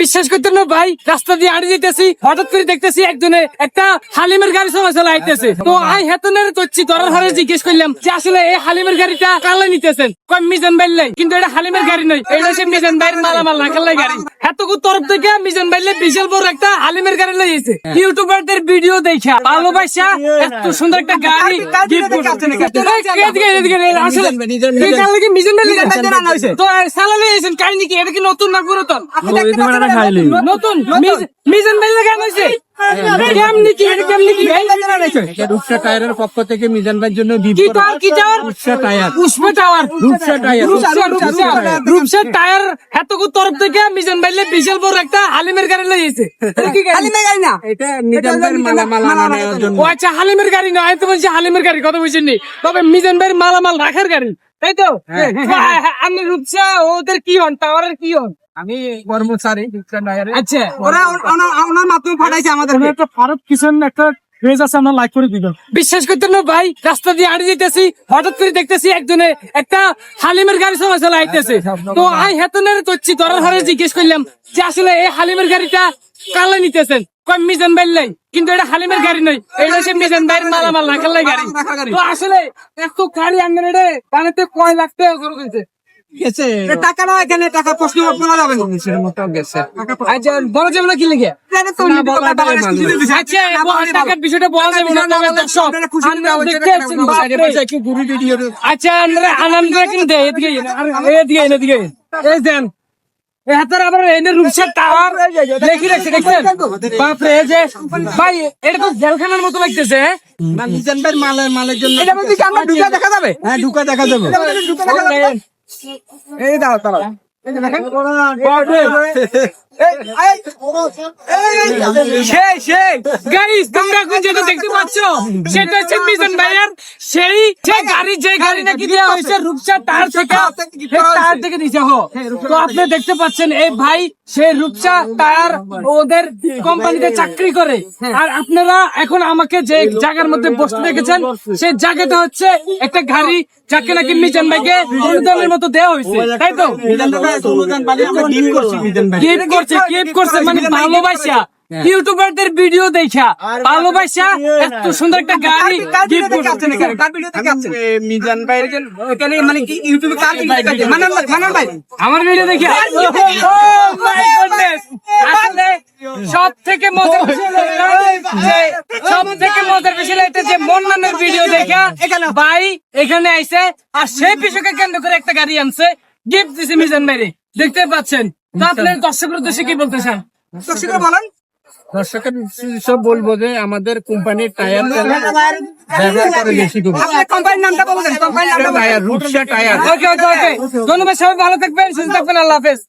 বিশ্বাস করতে না ভাই, রাস্তা দিয়ে আড়ি যেতেছি হঠাৎ করে দেখতেছি একজনে একটা হালিমের গাড়ি সময় চলে আইতেছে। তো আই হেতনের করছি, ধরার হারে জিজ্ঞেস করলাম যে আসলে এই হালিমের গাড়িটা কালে নিতেছেন? কয় মিজান বাইর কিন্তু এটা হালিমের গাড়ি নয়, এটা সে মিজান বাইর মালামাল রাখালাই গাড়ি। এতকু তরফ থেকে মিজান বাইলে বিশাল বড় একটা আলিমের গাড়ি লইছে ইউটিউবারদের ভিডিও দেখা ভালোবাসা এত সুন্দর একটা গাড়ি মিজান বাইলে তো সালালে এসেন কাহিনী কি? এটা কি নতুন না পুরাতন? নতুন মিজ- মিজান বাইলে গান হয়েছে? ভাই রূপসা টায়ারের পক্ষ থেকে মিজান ভাইয়ের জন্য Rupsha tyre. Pushpa tower Rupsha tyre. Rupsha Rupsha Rupsha tyre. এতকু তরফ থেকে মিজান বাইলে বিশাল বড় একটা হালিমের গাড়ি লইছে এটা কি গাড়ি? এটা মিজান ভাইয়ের মালামাল আনানোর জন্য। ও আচ্ছা হালিমের গাড়ি না আমি তো বলছি হালিমের গাড়ি কথা বলছেন তবে মিজান ভাইয়ের মালামাল রাখার গাড়ি। তাই তো হ্যাঁ, হ্যাঁ, রূপসা ওদের কি হন? টাওয়ারের কি হন? আমি কর্মচারী আচ্ছা। ওরা ওনার মাধ্যমে পাঠাইছে আমাদের একটা ফারুক কিষণ একটা আছে লাইক করে বিশ্বাস করতে না ভাই রাস্তা দিয়ে আড়ি যেতেছি হঠাৎ করে দেখতেছি একজনে একটা হালিমের গাড়ি সময় চলে আইতেছে। তো আই হেতনের করছি ধরার হারে জিজ্ঞেস করলাম যে আসলে এই হালিমের গাড়িটা কালে নিতেছেন? মিজান বাইল্লাই কিন্তু এটা হালিমের গাড়ি নয় এটা সে মিজান ভাইয়ের মালামাল রাখালাই গাড়ি তো আসলে এত গাড়ি আঙ্গেন কয় লাখ টাকা খরচ হয়েছে টাকা না এখানে টাকা প্রশ্ন বলা যাবে না সের মতো গেছে আচ্ছা যাবে না কি লিখে। আচ্ছা আচ্ছা আনন্দ কিন্তু দে এদিকে এদিকে এদিকে এই দেন এই আবার এনে রূপসার টাওয়ার লেখি রাখছে দেখছেন বাপরে যে ভাই এটা তো জেলখানার মতো লাগতেছে হ্যাঁ? মিজান ভাইয়ের মালের মালের জন্য এটা মধ্যে কি আমরা ঢুকে দেখা যাবে হ্যাঁ ঢুকে দেখা যাবে এই দাও তারা এই দেখেন সেই সেই। গাইস তোমরা যেটা দেখতে পাচ্ছ? সেটা হচ্ছে মিজান ভাইয়ার সেই যে গাড়ি যে গাড়ি নাকি দেওয়া হয়েছে রূপসা তার থেকে তার থেকে দিছে হো। তো আপনি দেখতে পাচ্ছেন এই ভাই সেই রূপসা টায়ার ওদের কোম্পানিতে চাকরি করে। আর আপনারা এখন আমাকে যে জায়গার মধ্যে বসতে দেখেছেন সেই জায়গাটা হচ্ছে একটা গাড়ি যাকে নাকি মিজান ভাইকে অনুদানের মতো দেওয়া হয়েছে। তাই তো? মিজান ভাই অনুদান পালি আমরা ডিম করছি মিজান ভাই গিফট করছে গিফট করছে? মানে ভালোবাসা। ইউটিউবারদের ভিডিও দেখা। ভালোবাসা এত সুন্দর একটা গাড়ি গিফট করছে। কার ভিডিও দেখে আসছেন? মিজান ভাইয়ের এখানে মানে কি ইউটিউবে কার ভিডিও আসছেন? মানান ভাই, মানান ভাই। আমার ভিডিও দেখে। আসলে সব থেকে মজার সব থেকে মজার বিষয় এটা যে মন্নানের ভিডিও দেখা। এখানে ভাই এখানে আইছে আর সেই বিষয়কে কেন্দ্র করে একটা গাড়ি আনছে। গিফট দিছে মিজান ভাইরে। দেখতে পাচ্ছেন? আপনার দর্শকের উদ্দেশ্যে কি বলতে চান? দর্শকরা বলেন। দর্শকের সব বলব যে আমাদের কোম্পানির টায়ার ব্যবহার করে বেশি কোম্পানির নামটা বলবেন। কোম্পানির নামটা tyre Rupsha tyre. Okay okay okay. ধন্যবাদ সবাই ভালো থাকবেন সুস্থ থাকবেন আল্লাহ হাফেজ।